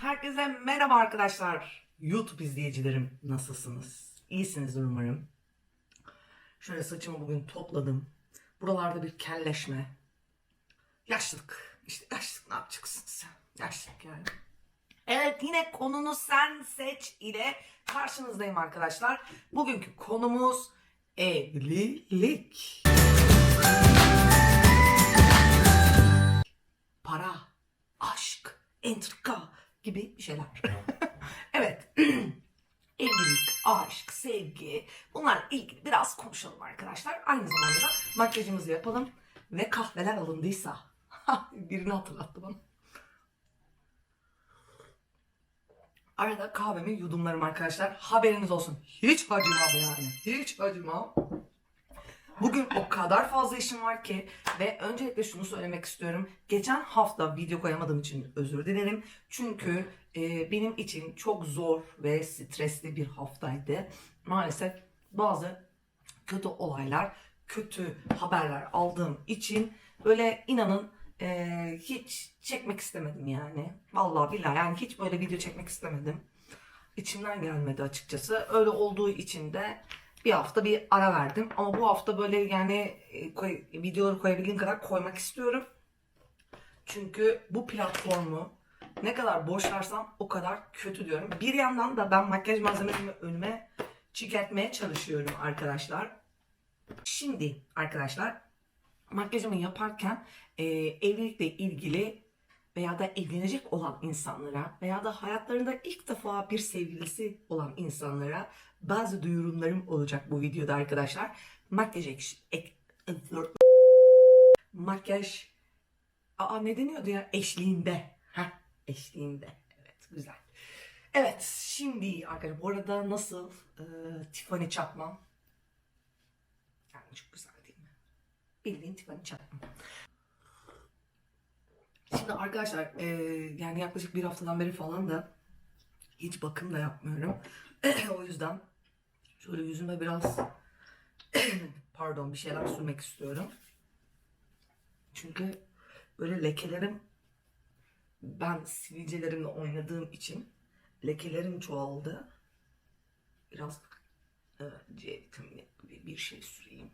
Herkese merhaba arkadaşlar. YouTube izleyicilerim nasılsınız? İyisinizdir umarım. Şöyle saçımı bugün topladım. Buralarda bir kelleşme. Yaşlılık. İşte yaşlılık ne yapacaksın sen? Yaşlılık yani. Evet yine konunu sen seç ile karşınızdayım arkadaşlar. Bugünkü konumuz evlilik. Para, aşk, entrika gibi bir şeyler. evet. Evlilik, aşk, sevgi bunlar ilgili biraz konuşalım arkadaşlar. Aynı zamanda da makyajımızı yapalım ve kahveler alındıysa birini hatırlattı bana. Arada kahvemi yudumlarım arkadaşlar. Haberiniz olsun. Hiç acımam yani. Hiç acımam. Bugün o kadar fazla işim var ki ve öncelikle şunu söylemek istiyorum. Geçen hafta video koyamadığım için özür dilerim. Çünkü e, benim için çok zor ve stresli bir haftaydı. Maalesef bazı kötü olaylar, kötü haberler aldığım için böyle inanın e, hiç çekmek istemedim yani. Vallahi billahi yani hiç böyle video çekmek istemedim. İçimden gelmedi açıkçası. Öyle olduğu için de bir hafta bir ara verdim. Ama bu hafta böyle yani e, koy, videoları koyabildiğim kadar koymak istiyorum. Çünkü bu platformu ne kadar boş versem o kadar kötü diyorum. Bir yandan da ben makyaj malzemelerimi önüme çıkartmaya çalışıyorum arkadaşlar. Şimdi arkadaşlar makyajımı yaparken e, evlilikle ilgili veya da evlenecek olan insanlara veya da hayatlarında ilk defa bir sevgilisi olan insanlara bazı duyurumlarım olacak bu videoda arkadaşlar. Makyaj ek, ek, makyaj aa ne deniyordu ya eşliğinde. Heh, eşliğinde. Evet güzel. Evet şimdi arkadaşlar bu arada nasıl e, Tiffany çakmam? Yani çok güzel değil mi? Bildiğin Tiffany çakmam. Şimdi arkadaşlar e, yani yaklaşık bir haftadan beri falan da hiç bakım da yapmıyorum. o yüzden şöyle yüzüme biraz pardon bir şeyler sürmek istiyorum. Çünkü böyle lekelerim ben sivilcelerimle oynadığım için lekelerim çoğaldı. Biraz e, C vitamini bir şey süreyim.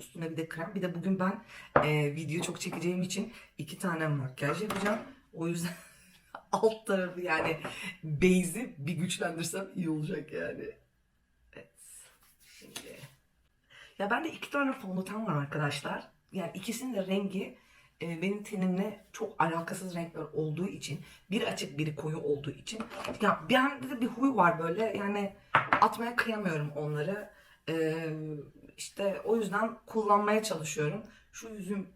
Üstüne bir de krem. Bir de bugün ben e, video çok çekeceğim için iki tane makyaj yapacağım. O yüzden alt tarafı yani base'i bir güçlendirsem iyi olacak yani. Evet. Şimdi. Ya bende iki tane fondöten var arkadaşlar. Yani ikisinin de rengi e, benim tenimle çok alakasız renkler olduğu için biri açık biri koyu olduğu için ya bende de bir huy var böyle yani atmaya kıyamıyorum onları. Ee, işte o yüzden kullanmaya çalışıyorum. Şu yüzüm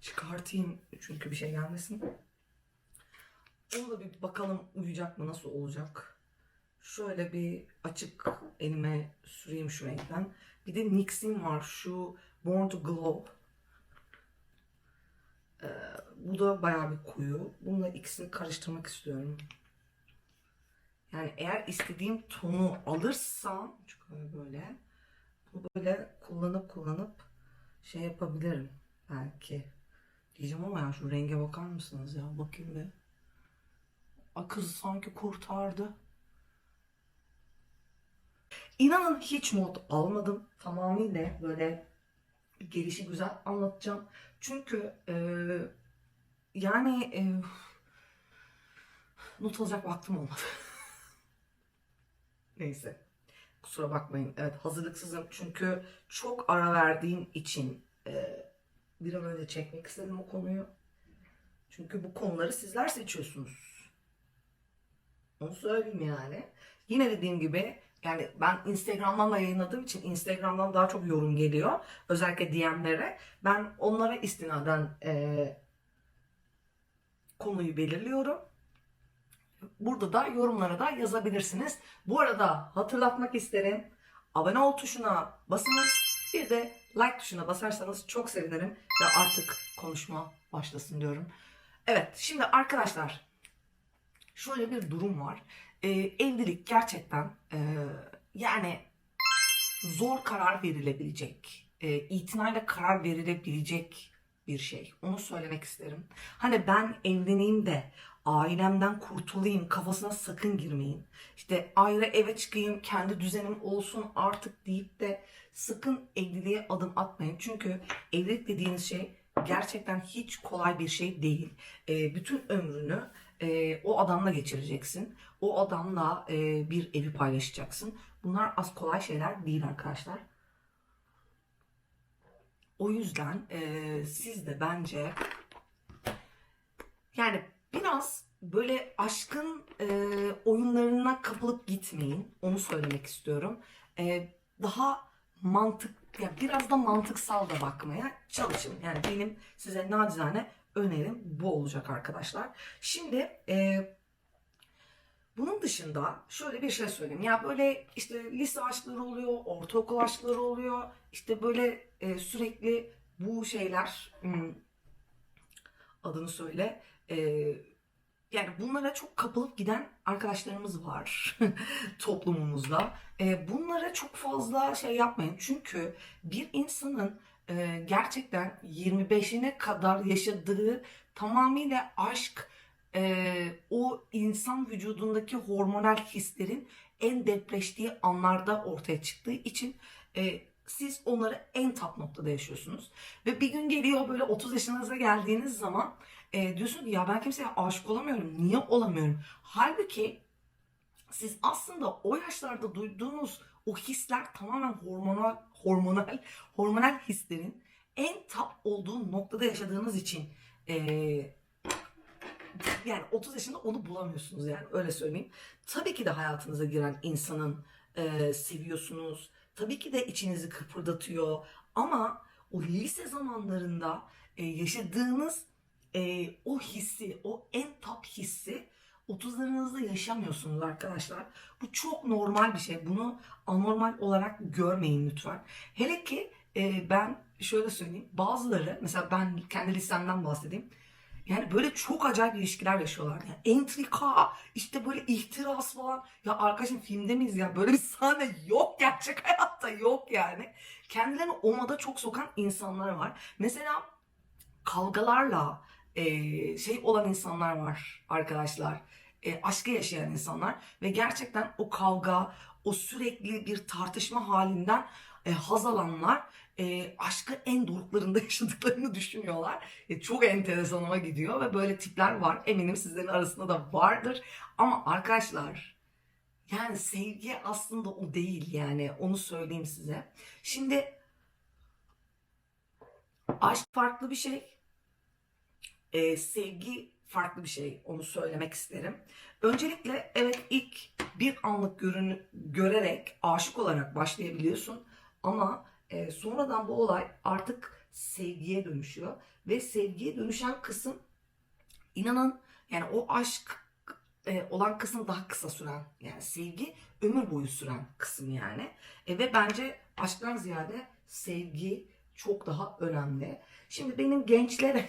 çıkartayım çünkü bir şey gelmesin. Onu da bir bakalım uyuyacak mı nasıl olacak. Şöyle bir açık elime süreyim şu renkten. Bir de NYX'in var şu Born to Glow. Ee, bu da bayağı bir koyu. Bununla ikisini karıştırmak istiyorum. Yani eğer istediğim tonu alırsam çünkü böyle böyle kullanıp kullanıp şey yapabilirim belki. Diyeceğim ama ya şu renge bakar mısınız ya? Bakayım bir. Ay kız sanki kurtardı. İnanın hiç mod almadım. Tamamıyla böyle gelişi güzel anlatacağım. Çünkü e, yani e, not alacak vaktim olmadı. Neyse. Kusura bakmayın. Evet hazırlıksızım. Çünkü çok ara verdiğim için e, bir an önce çekmek istedim o konuyu. Çünkü bu konuları sizler seçiyorsunuz. Onu söyleyeyim yani. Yine dediğim gibi yani ben Instagram'dan da yayınladığım için Instagram'dan daha çok yorum geliyor. Özellikle DM'lere. Ben onlara istinaden e, konuyu belirliyorum. Burada da yorumlara da yazabilirsiniz. Bu arada hatırlatmak isterim. Abone ol tuşuna basınız. Bir de like tuşuna basarsanız çok sevinirim. Ve artık konuşma başlasın diyorum. Evet şimdi arkadaşlar şöyle bir durum var. Ee, evlilik gerçekten e, yani zor karar verilebilecek, e, itinayla karar verilebilecek bir şey. Onu söylemek isterim. Hani ben evleneyim de ailemden kurtulayım kafasına sakın girmeyin. İşte ayrı eve çıkayım kendi düzenim olsun artık deyip de sakın evliliğe adım atmayın. Çünkü evlilik dediğiniz şey gerçekten hiç kolay bir şey değil. Ee, bütün ömrünü e, o adamla geçireceksin. O adamla e, bir evi paylaşacaksın. Bunlar az kolay şeyler değil arkadaşlar. O yüzden e, siz de bence yani biraz böyle aşkın e, oyunlarına kapılıp gitmeyin. Onu söylemek istiyorum. E, daha mantık, ya biraz da mantıksal da bakmaya çalışın. Yani benim size nacizane önerim bu olacak arkadaşlar. Şimdi e, bunun dışında şöyle bir şey söyleyeyim. Ya böyle işte lise aşkları oluyor, ortaokul aşkları oluyor. İşte böyle e, sürekli bu şeyler hmm, adını söyle. E, yani bunlara çok kapılıp giden arkadaşlarımız var toplumumuzda. E, bunlara çok fazla şey yapmayın. Çünkü bir insanın e, gerçekten 25'ine kadar yaşadığı tamamıyla aşk e, o insan vücudundaki hormonal hislerin en depreştiği anlarda ortaya çıktığı için e, siz onları en top noktada yaşıyorsunuz. Ve bir gün geliyor böyle 30 yaşınıza geldiğiniz zaman e, diyorsun ki ya ben kimseye aşık olamıyorum. Niye olamıyorum? Halbuki siz aslında o yaşlarda duyduğunuz o hisler tamamen hormonal hormonal hormonal hislerin en tap olduğu noktada yaşadığınız için e, yani 30 yaşında onu bulamıyorsunuz yani öyle söyleyeyim. Tabii ki de hayatınıza giren insanın e, seviyorsunuz. Tabii ki de içinizi kıpırdatıyor. Ama o lise zamanlarında e, yaşadığınız e, o hissi, o en top hissi 30'larınızda yaşamıyorsunuz arkadaşlar. Bu çok normal bir şey. Bunu anormal olarak görmeyin lütfen. Hele ki e, ben şöyle söyleyeyim. Bazıları mesela ben kendi listemden bahsedeyim. Yani böyle çok acayip ilişkiler yaşıyorlar. Yani entrika, işte böyle ihtiras falan. Ya arkadaşım filmde miyiz ya? Böyle bir sahne yok gerçek hayatta yok yani. Kendilerini o moda çok sokan insanlar var. Mesela kavgalarla e, şey olan insanlar var arkadaşlar. E, aşkı yaşayan insanlar ve gerçekten o kavga, o sürekli bir tartışma halinden e, haz alanlar e, aşkı en doruklarında yaşadıklarını düşünüyorlar. E, çok enteresanıma gidiyor ve böyle tipler var. Eminim sizlerin arasında da vardır. Ama arkadaşlar yani sevgi aslında o değil yani onu söyleyeyim size. Şimdi aşk farklı bir şey. E, sevgi farklı bir şey. Onu söylemek isterim. Öncelikle evet ilk bir anlık görünü, görerek aşık olarak başlayabiliyorsun. Ama e, sonradan bu olay artık sevgiye dönüşüyor. Ve sevgiye dönüşen kısım inanın yani o aşk e, olan kısım daha kısa süren yani sevgi ömür boyu süren kısım yani. E, ve bence aşktan ziyade sevgi çok daha önemli. Şimdi benim gençlere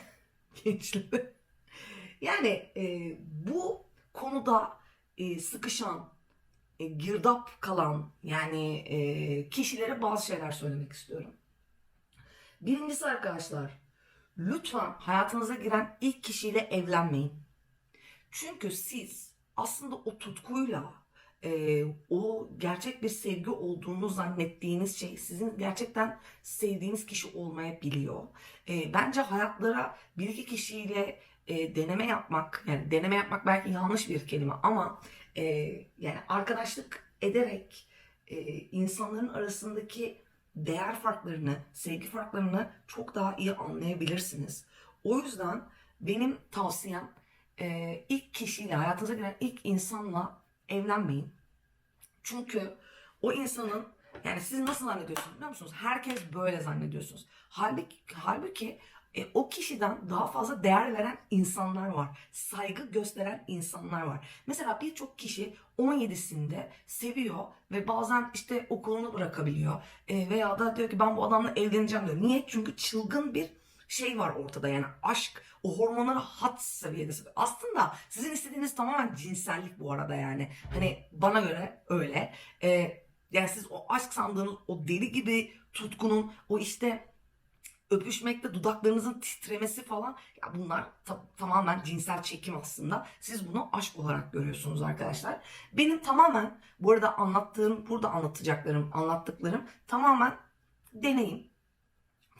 gençlere yani e, bu konuda e, sıkışan e, girdap kalan yani e, kişilere bazı şeyler söylemek istiyorum. Birincisi arkadaşlar lütfen hayatınıza giren ilk kişiyle evlenmeyin. Çünkü siz aslında o tutkuyla e, o gerçek bir sevgi olduğunu zannettiğiniz şey sizin gerçekten sevdiğiniz kişi olmayabiliyor. E, bence hayatlara bir iki kişiyle e, deneme yapmak yani deneme yapmak belki yanlış bir kelime ama e, yani arkadaşlık ederek e, insanların arasındaki değer farklarını, sevgi farklarını çok daha iyi anlayabilirsiniz. O yüzden benim tavsiyem e, ilk kişiyle, hayatınıza giren ilk insanla evlenmeyin. Çünkü o insanın yani siz nasıl zannediyorsunuz biliyor musunuz? Herkes böyle zannediyorsunuz. Halbuki, halbuki e, o kişiden daha fazla değer veren insanlar var. Saygı gösteren insanlar var. Mesela birçok kişi 17'sinde seviyor ve bazen işte okulunu bırakabiliyor. E, veya da diyor ki ben bu adamla evleneceğim diyor. Niye? Çünkü çılgın bir şey var ortada yani aşk o hormonlara hat seviyede aslında sizin istediğiniz tamamen cinsellik bu arada yani hani bana göre öyle ee, yani siz o aşk sandığınız o deli gibi tutkunun o işte öpüşmekte dudaklarınızın titremesi falan ya bunlar ta- tamamen cinsel çekim aslında. Siz bunu aşk olarak görüyorsunuz arkadaşlar. Benim tamamen bu arada anlattığım, burada anlatacaklarım, anlattıklarım tamamen deneyim.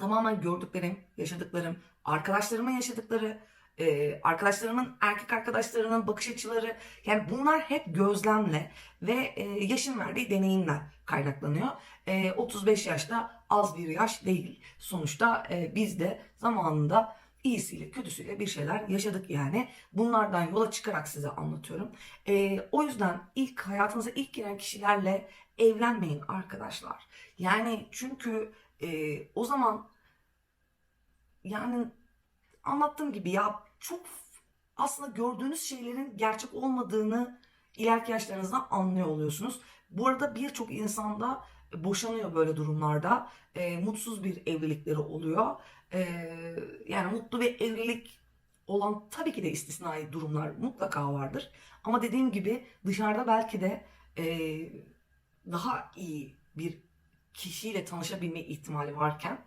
Tamamen gördüklerim, yaşadıklarım, arkadaşlarımın yaşadıkları, e, arkadaşlarımın erkek arkadaşlarının bakış açıları yani bunlar hep gözlemle ve e, yaşın verdiği deneyimler kaynaklanıyor. E, 35 yaşta az bir yaş değil. Sonuçta e, biz de zamanında iyisiyle kötüsüyle bir şeyler yaşadık yani. Bunlardan yola çıkarak size anlatıyorum. E, o yüzden ilk hayatınıza ilk giren kişilerle evlenmeyin arkadaşlar. Yani çünkü e, o zaman yani anlattığım gibi ya çok aslında gördüğünüz şeylerin gerçek olmadığını ileriki yaşlarınızda anlıyor oluyorsunuz. Bu arada birçok insanda boşanıyor böyle durumlarda. E, mutsuz bir evlilikleri oluyor. E, yani mutlu bir evlilik olan tabii ki de istisnai durumlar mutlaka vardır. Ama dediğim gibi dışarıda belki de e, daha iyi bir kişiyle tanışabilme ihtimali varken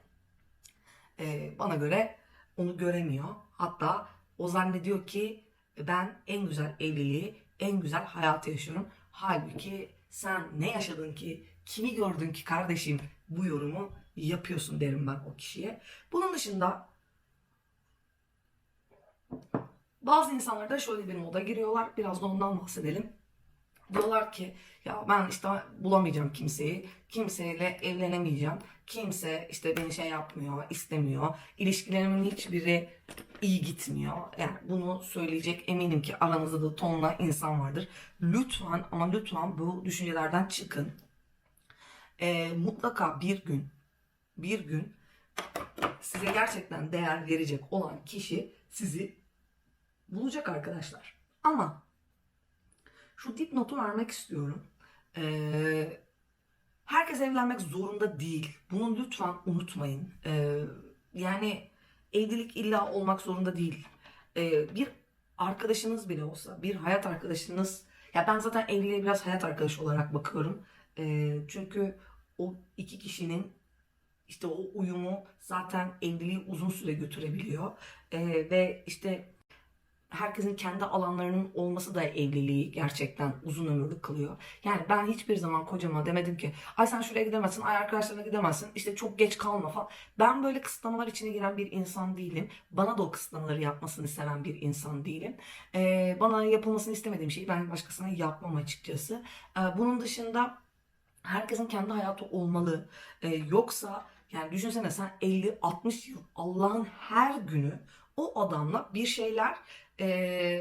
e, bana göre onu göremiyor. Hatta o zannediyor ki ben en güzel evliliği, en güzel hayatı yaşıyorum. Halbuki sen ne yaşadın ki, kimi gördün ki kardeşim bu yorumu yapıyorsun derim ben o kişiye. Bunun dışında bazı insanlar da şöyle bir moda giriyorlar. Biraz da ondan bahsedelim. Diyorlar ki ya ben işte bulamayacağım kimseyi. Kimseyle evlenemeyeceğim. Kimse işte beni şey yapmıyor, istemiyor. İlişkilerimin hiçbiri iyi gitmiyor. Yani bunu söyleyecek eminim ki aranızda da tonla insan vardır. Lütfen ama lütfen bu düşüncelerden çıkın. Ee, mutlaka bir gün bir gün size gerçekten değer verecek olan kişi sizi bulacak arkadaşlar. Ama şu dipnotu vermek istiyorum. Ee, herkes evlenmek zorunda değil. Bunu lütfen unutmayın. Ee, yani evlilik illa olmak zorunda değil. Ee, bir arkadaşınız bile olsa, bir hayat arkadaşınız, ya ben zaten evliliğe biraz hayat arkadaşı olarak bakıyorum. Ee, çünkü o iki kişinin işte o uyumu zaten evliliği uzun süre götürebiliyor. Ee, ve işte herkesin kendi alanlarının olması da evliliği gerçekten uzun ömürlü kılıyor. Yani ben hiçbir zaman kocama demedim ki ay sen şuraya gidemezsin, ay arkadaşlarına gidemezsin, işte çok geç kalma falan. Ben böyle kısıtlamalar içine giren bir insan değilim. Bana da o kısıtlamaları yapmasını seven bir insan değilim. Ee, bana yapılmasını istemediğim şeyi ben başkasına yapmam açıkçası. Ee, bunun dışında herkesin kendi hayatı olmalı. Ee, yoksa yani düşünsene sen 50-60 yıl Allah'ın her günü o adamla bir şeyler e,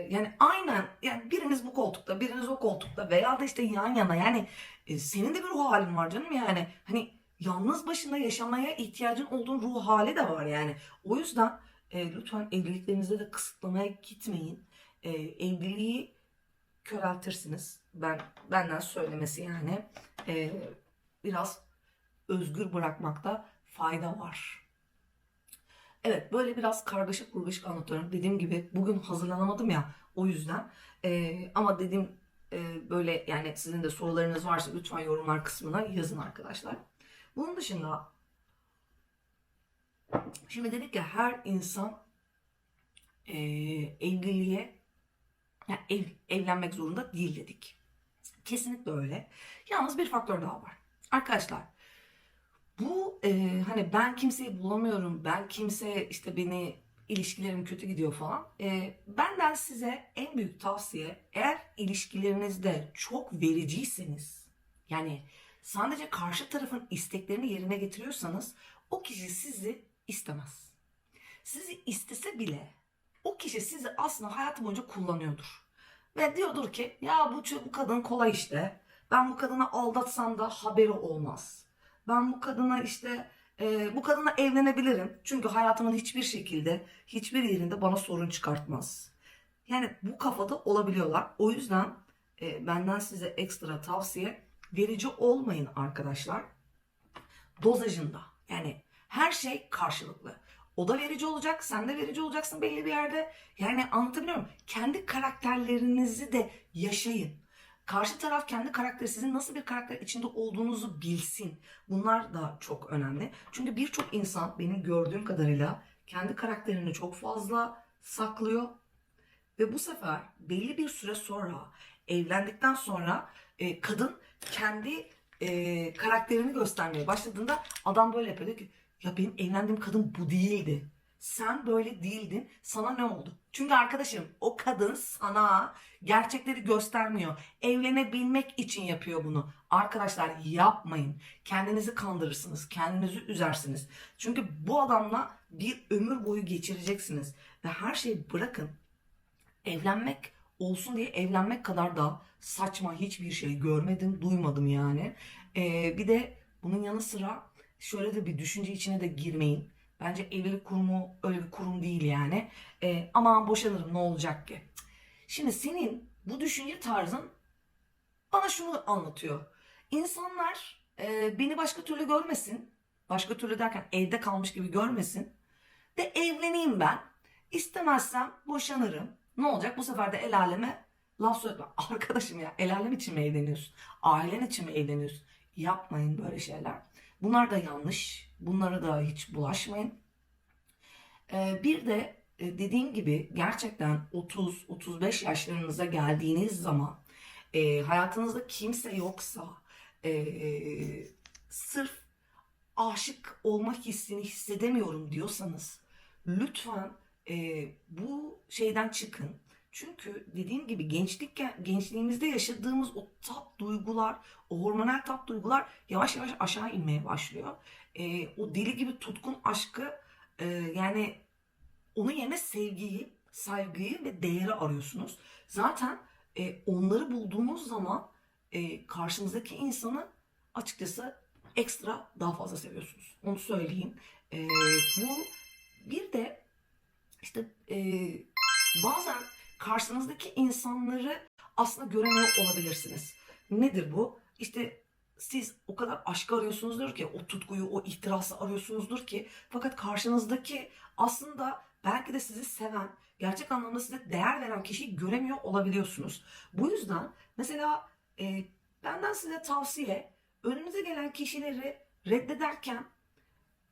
yani aynen yani biriniz bu koltukta biriniz o koltukta veya da işte yan yana. Yani e, senin de bir ruh halin var canım yani. Hani yalnız başına yaşamaya ihtiyacın olduğun ruh hali de var yani. O yüzden e, lütfen evliliklerinizde de kısıtlamaya gitmeyin. E, evliliği köreltirsiniz. Ben benden söylemesi yani. E, biraz özgür bırakmakta fayda var. Evet böyle biraz kargaşık kurgaşık anlatıyorum. Dediğim gibi bugün hazırlanamadım ya o yüzden. Ee, ama dediğim e, böyle yani sizin de sorularınız varsa lütfen yorumlar kısmına yazın arkadaşlar. Bunun dışında şimdi dedik ya her insan e, evliliğe yani ev, evlenmek zorunda değil dedik. Kesinlikle öyle. Yalnız bir faktör daha var. Arkadaşlar bu e, hani ben kimseyi bulamıyorum, ben kimse işte beni ilişkilerim kötü gidiyor falan. E, benden size en büyük tavsiye eğer ilişkilerinizde çok vericiyseniz yani sadece karşı tarafın isteklerini yerine getiriyorsanız o kişi sizi istemez. Sizi istese bile o kişi sizi aslında hayatı boyunca kullanıyordur. Ve diyordur ki ya bu, bu kadın kolay işte. Ben bu kadını aldatsam da haberi olmaz ben bu kadına işte e, bu kadına evlenebilirim. Çünkü hayatımın hiçbir şekilde hiçbir yerinde bana sorun çıkartmaz. Yani bu kafada olabiliyorlar. O yüzden e, benden size ekstra tavsiye verici olmayın arkadaşlar. Dozajında yani her şey karşılıklı. O da verici olacak, sen de verici olacaksın belli bir yerde. Yani anlatabiliyor muyum? Kendi karakterlerinizi de yaşayın. Karşı taraf kendi karakteri sizin nasıl bir karakter içinde olduğunuzu bilsin. Bunlar da çok önemli. Çünkü birçok insan benim gördüğüm kadarıyla kendi karakterini çok fazla saklıyor ve bu sefer belli bir süre sonra evlendikten sonra e, kadın kendi e, karakterini göstermeye başladığında adam böyle yapıyor diyor ki ya benim evlendiğim kadın bu değildi. Sen böyle değildin. Sana ne oldu? Çünkü arkadaşım o kadın sana gerçekleri göstermiyor. Evlenebilmek için yapıyor bunu. Arkadaşlar yapmayın. Kendinizi kandırırsınız. Kendinizi üzersiniz. Çünkü bu adamla bir ömür boyu geçireceksiniz. Ve her şeyi bırakın. Evlenmek olsun diye evlenmek kadar da saçma hiçbir şey görmedim, duymadım yani. Ee, bir de bunun yanı sıra şöyle de bir düşünce içine de girmeyin. Bence evlilik kurumu öyle bir kurum değil yani. Ee, aman boşanırım ne olacak ki? Şimdi senin bu düşünce tarzın bana şunu anlatıyor. İnsanlar e, beni başka türlü görmesin. Başka türlü derken evde kalmış gibi görmesin. De evleneyim ben. İstemezsem boşanırım. Ne olacak? Bu sefer de el aleme laf söyleme. Arkadaşım ya el alem için mi evleniyorsun? Ailen için mi evleniyorsun? Yapmayın böyle şeyler. Bunlar da yanlış. Bunlara da hiç bulaşmayın. Ee, bir de e, dediğim gibi gerçekten 30-35 yaşlarınıza geldiğiniz zaman e, hayatınızda kimse yoksa e, sırf aşık olma hissini hissedemiyorum diyorsanız lütfen e, bu şeyden çıkın. Çünkü dediğim gibi gençlik gençliğimizde yaşadığımız o tat duygular, o hormonal tat duygular yavaş yavaş aşağı inmeye başlıyor. E, o deli gibi tutkun aşkı e, yani onun yerine sevgiyi, saygıyı ve değeri arıyorsunuz. Zaten e, onları bulduğunuz zaman e, karşınızdaki insanı açıkçası ekstra daha fazla seviyorsunuz. Onu söyleyeyim. E, bu bir de işte e, bazen karşınızdaki insanları aslında göremiyor olabilirsiniz. Nedir bu? İşte siz o kadar aşkı arıyorsunuzdur ki, o tutkuyu, o ihtirası arıyorsunuzdur ki fakat karşınızdaki aslında belki de sizi seven, gerçek anlamda size değer veren kişiyi göremiyor olabiliyorsunuz. Bu yüzden mesela e, benden size tavsiye önünüze gelen kişileri reddederken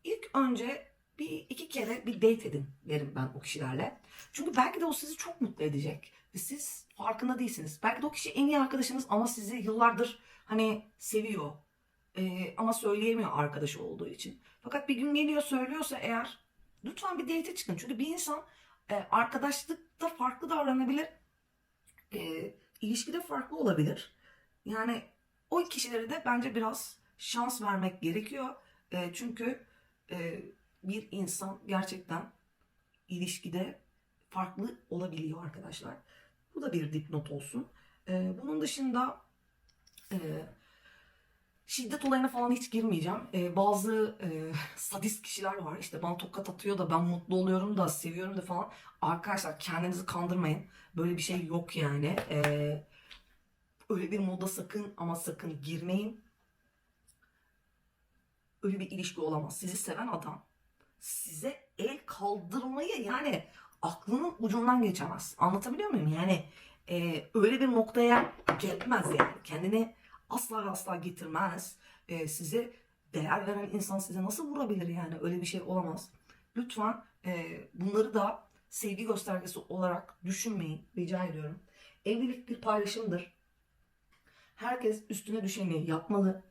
ilk önce bir iki kere bir date edin derim ben o kişilerle. Çünkü belki de o sizi çok mutlu edecek. Ve siz farkında değilsiniz. Belki de o kişi en iyi arkadaşınız ama sizi yıllardır hani seviyor. Ee, ama söyleyemiyor arkadaşı olduğu için. Fakat bir gün geliyor söylüyorsa eğer lütfen bir date çıkın. Çünkü bir insan e, arkadaşlıkta farklı davranabilir. E, ilişkide farklı olabilir. Yani o kişilere de bence biraz şans vermek gerekiyor. E, çünkü e, bir insan gerçekten ilişkide farklı olabiliyor arkadaşlar. Bu da bir dipnot olsun. Ee, bunun dışında e, şiddet olayına falan hiç girmeyeceğim. Ee, bazı e, sadist kişiler var. İşte bana tokat atıyor da ben mutlu oluyorum da seviyorum da falan. Arkadaşlar kendinizi kandırmayın. Böyle bir şey yok yani. Ee, öyle bir moda sakın ama sakın girmeyin. Öyle bir ilişki olamaz. Sizi seven adam size el kaldırmayı yani aklının ucundan geçemez. Anlatabiliyor muyum? Yani e, öyle bir noktaya gelmez yani. Kendini asla asla getirmez. E, size değer veren insan size nasıl vurabilir yani? Öyle bir şey olamaz. Lütfen e, bunları da sevgi göstergesi olarak düşünmeyin. Rica ediyorum. Evlilik bir paylaşımdır. Herkes üstüne düşeni yapmalı.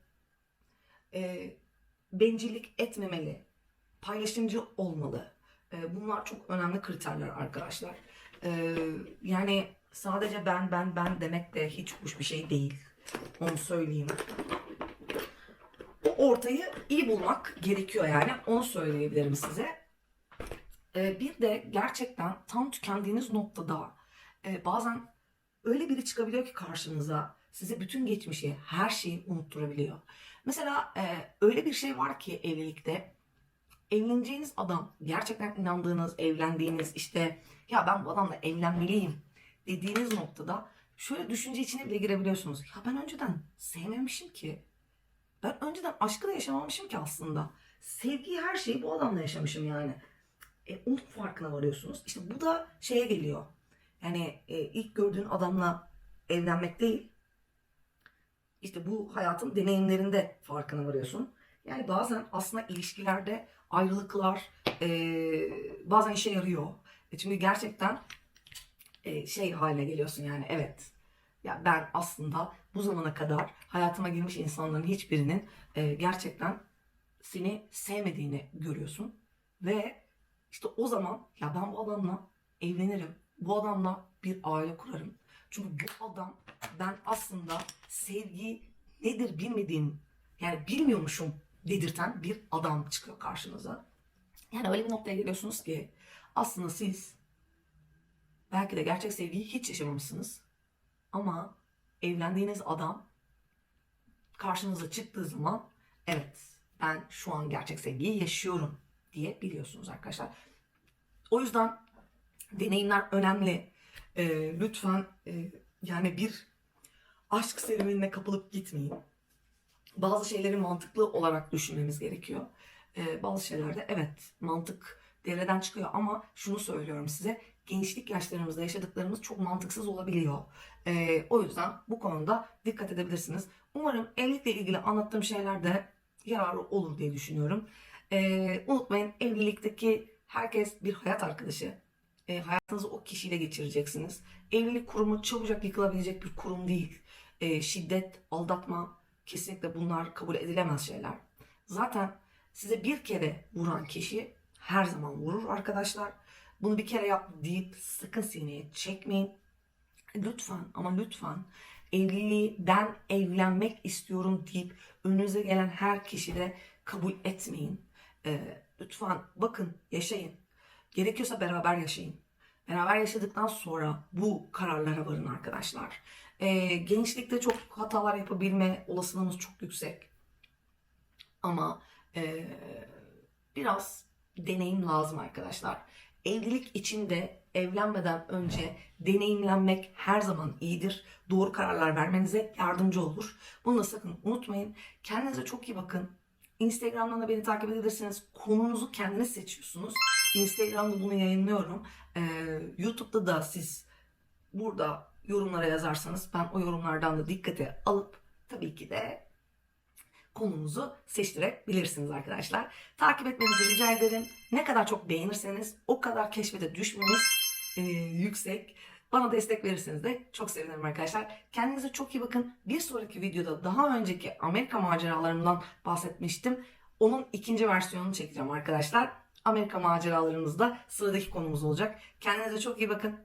E, bencillik etmemeli paylaşımcı olmalı. E, bunlar çok önemli kriterler arkadaşlar. E, yani sadece ben ben ben demek de hiç hoş bir şey değil. Onu söyleyeyim. O ortayı iyi bulmak gerekiyor yani. Onu söyleyebilirim size. E, bir de gerçekten tam tükendiğiniz noktada e, bazen öyle biri çıkabiliyor ki karşınıza size bütün geçmişi, her şeyi unutturabiliyor. Mesela e, öyle bir şey var ki evlilikte evleneceğiniz adam gerçekten inandığınız, evlendiğiniz işte ya ben bu adamla evlenmeliyim dediğiniz noktada şöyle düşünce içine bile girebiliyorsunuz. Ya ben önceden sevmemişim ki. Ben önceden aşkı da yaşamamışım ki aslında. Sevgiyi her şeyi bu adamla yaşamışım yani. E, onun farkına varıyorsunuz. İşte bu da şeye geliyor. Yani e, ilk gördüğün adamla evlenmek değil. işte bu hayatın deneyimlerinde farkına varıyorsun. Yani bazen aslında ilişkilerde ayrılıklar eee, bazen işe yarıyor. E çünkü gerçekten e, şey haline geliyorsun yani evet. Ya ben aslında bu zamana kadar hayatıma girmiş insanların hiçbirinin e, gerçekten seni sevmediğini görüyorsun. Ve işte o zaman ya ben bu adamla evlenirim. Bu adamla bir aile kurarım. Çünkü bu adam ben aslında sevgi nedir bilmediğim yani bilmiyormuşum dedirten bir adam çıkıyor karşınıza. Yani öyle bir noktaya geliyorsunuz ki aslında siz belki de gerçek sevgiyi hiç yaşamamışsınız. Ama evlendiğiniz adam karşınıza çıktığı zaman evet ben şu an gerçek sevgiyi yaşıyorum diye biliyorsunuz arkadaşlar. O yüzden deneyimler önemli. Ee, lütfen e, yani bir aşk serüvenine kapılıp gitmeyin. Bazı şeyleri mantıklı olarak düşünmemiz gerekiyor. Ee, bazı şeylerde evet mantık devreden çıkıyor ama şunu söylüyorum size gençlik yaşlarımızda yaşadıklarımız çok mantıksız olabiliyor. Ee, o yüzden bu konuda dikkat edebilirsiniz. Umarım evlilikle ilgili anlattığım şeylerde yararlı olur diye düşünüyorum. Ee, unutmayın evlilikteki herkes bir hayat arkadaşı. Ee, hayatınızı o kişiyle geçireceksiniz. Evlilik kurumu çabucak yıkılabilecek bir kurum değil. Ee, şiddet, aldatma kesinlikle bunlar kabul edilemez şeyler. Zaten size bir kere vuran kişi her zaman vurur arkadaşlar. Bunu bir kere yap deyip sakın sineye çekmeyin. Lütfen ama lütfen evliliği ben evlenmek istiyorum deyip önünüze gelen her kişi de kabul etmeyin. Ee, lütfen bakın yaşayın. Gerekiyorsa beraber yaşayın. Beraber yaşadıktan sonra bu kararlara varın arkadaşlar. Ee, gençlikte çok hatalar yapabilme olasılığımız çok yüksek. Ama e, biraz deneyim lazım arkadaşlar. Evlilik içinde evlenmeden önce deneyimlenmek her zaman iyidir. Doğru kararlar vermenize yardımcı olur. Bunu da sakın unutmayın. Kendinize çok iyi bakın. Instagram'dan da beni takip edebilirsiniz. Konunuzu kendiniz seçiyorsunuz. Instagram'da bunu yayınlıyorum. Ee, YouTube'da da siz burada yorumlara yazarsanız ben o yorumlardan da dikkate alıp tabii ki de konunuzu seçtirebilirsiniz arkadaşlar. Takip etmenizi rica ederim. Ne kadar çok beğenirseniz o kadar keşfete düşmemiz e, yüksek. Bana destek verirseniz de çok sevinirim arkadaşlar. Kendinize çok iyi bakın. Bir sonraki videoda daha önceki Amerika maceralarımdan bahsetmiştim. Onun ikinci versiyonunu çekeceğim arkadaşlar. Amerika maceralarımızda sıradaki konumuz olacak. Kendinize çok iyi bakın.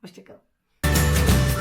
Hoşçakalın.